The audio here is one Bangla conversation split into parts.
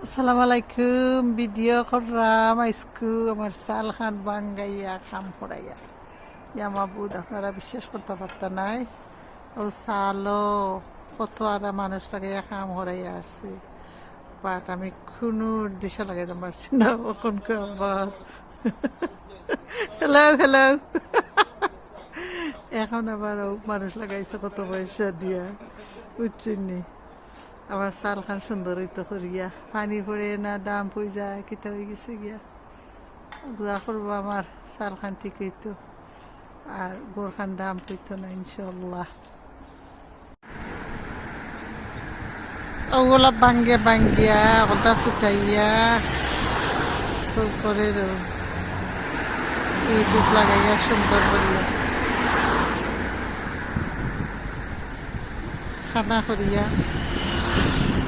আসসালামু আলাইকুম ভিডিও করলাম আইসকু আমার সাল খান বাঙ্গাইয়া কাম করাইয়া ইয়ামা বুধ আপনারা বিশ্বাস করতে পারত নাই ও সালও কত আর মানুষ লাগাইয়া কাম করাইয়া আসছে বাট আমি খুনুর দিশা লাগাইতে পারছি না কখন আবার হ্যালো হ্যালো এখন আবার মানুষ লাগাইছে কত পয়সা দিয়া উচ্চনি আমার সাল খান সুন্দর হইতো করিয়া। পানি পড়ে না, দাম পই যায়, কিতা হয়ে গেছে গিয়া। দোয়া করব আমার সাল খান ঠিক হইতো। আর গোর খান দাম পইতো না ইনশাল্লাহ ওগুলা বাঙ্গে বাঙ্গিয়া ওটা ফুটাইয়া করে ইউটিউব লাগাইয়া সুন্দর করিয়া। খানা করিয়া।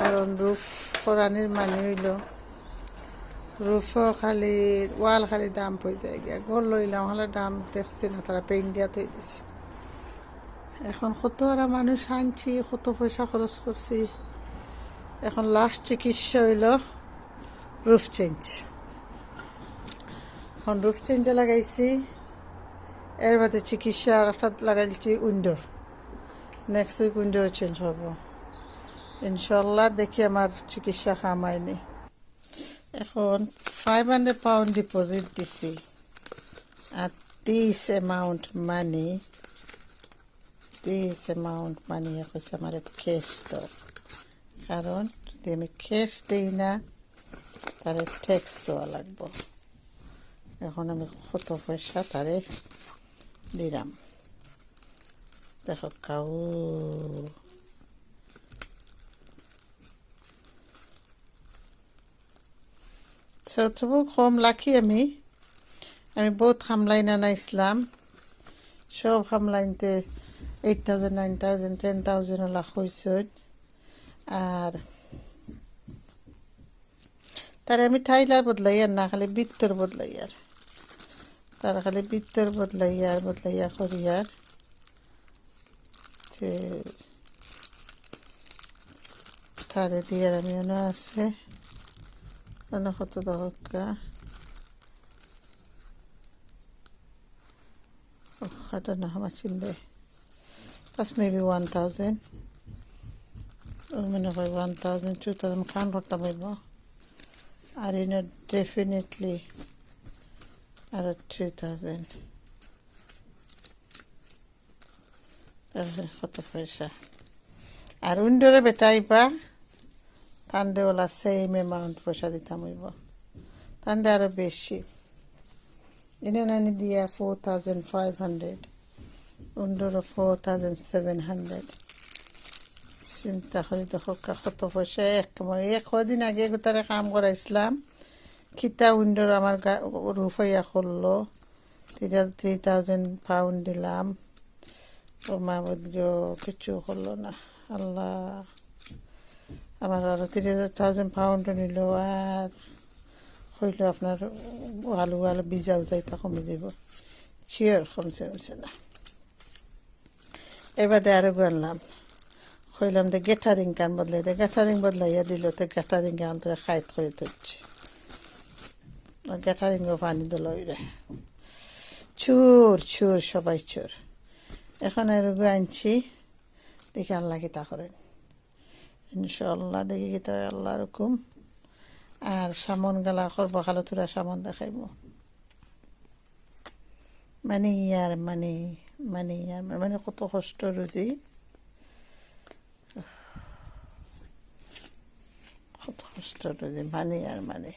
কারণ রুফ করানির মানে হইল, রুফও খালি ওয়াল খালি দাম পড়ে যায় গিয়া। ঘর লইলাম, হলে দাম দেখছি না, তারা পেইন্ট দিয়া তৈ দিছে। এখন কত আর মানুষ আনছি, কত পয়সা খরচ করছি। এখন লাস্ট চিকিৎসা হইল রুফ চেঞ্জ এখন রুফ চেঞ্জে লাগাইছি, এর বাদে চিকিৎসা আর একটা লাগাইছি উইন্ডোর। নেক্সট উইক উইন্ডোর চেঞ্জ হব। ইনশাল্লাহ দেখি আমার চিকিৎসা কামায়নি এখন ফাইভ হান্ড্রেড পাউন্ড ডিপোজিট দিছি। আর this amount money this amount money কৈছে আমার ক্যাশ তো কারণ যদি আমি ক্যাশ দিই না তাহলে ট্যাক্স দেওয়া লাগবো। এখন আমি কত পয়সা তারে দিলাম। দেখো কাউ তবু কম লাখি আমি। আমি বহুত খামলাইন আনাইছিলাম সব খামলাইনতে eight thousand nine thousand ten thousand lakh হয়েছেন আর তারে আমি ঠাইলার বদলাই আর না, খালি বৃত্তর বদলাই আর। তারা খালি বৃত্তর বদলাই আর বদলাইয়া করি আর। তারে দিয়ে আমি আছে। Ano ko to dahil? Oh, I don't know how much in there. That's maybe 1,000. Or maybe 1,000, 2,000. Can't work the memo. I don't know definitely out of 2,000. That's what the pressure. Arundere betaipa. তান্ডে ওলা সেম অ্যামাউন্ট পয়সা দিতাম হইব তান্ডে আরও বেশি এনে নানি দিয়া ফোর থাউজেন্ড ফাইভ হান্ড্রেড উন্ডোর ফোর থাউজেন্ড সেভেন হান্ড্রেড চিন্তা করি দেখো কত পয়সা এক মই এক কদিন আগে তারা কাম করাইছিলাম খিতা উইন্ডোর আমার রুফাইয়া করল থ্রি থাউজেন্ড পাউন্ড দিলাম ওর মা বোধ কিছু করল না আল্লাহ আমার আরও তিরিশ থাউজেন্ড পাউন্ড নিল আর হইল আপনার আলু আলু বিজাল যাইতা কমে যাব শিওর কমছে কমছে না। এবারে আরও গেলাম কইলাম যে গেটারিং কান বদলাই দে। গেটারিং বদলাইয়া দিল তো গেটারিং কান তো খাইত করে ধরছে গেটারিংও পানি দিল রে চুর চুর, সবাই চুর। এখন আর আনছি, দেখি আল্লাহ কিতা করেন। ইনশাল্লাহ দেখি কিতা আল্লাহ রকম আর সামন গেলা করব, খালো তোরা সামন দেখাইব। মানে ইয়ার মানে মানে ইয়ার মানে কত কষ্ট রুজি। কত কষ্ট রুজি মানে আর মানে।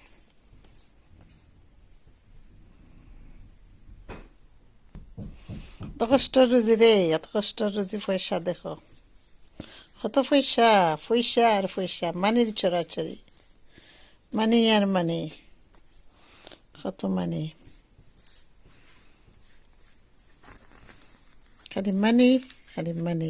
এত কষ্ট রুজি রে, এত কষ্ট রুজি পয়সা দেখো। কত পয়সা? পয়সা আর পয়সা। মানির চড়াচড়ি মানি আর মানি। কত মানি? খালি মানি খালি মানি।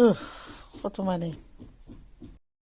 উহ, কত মানি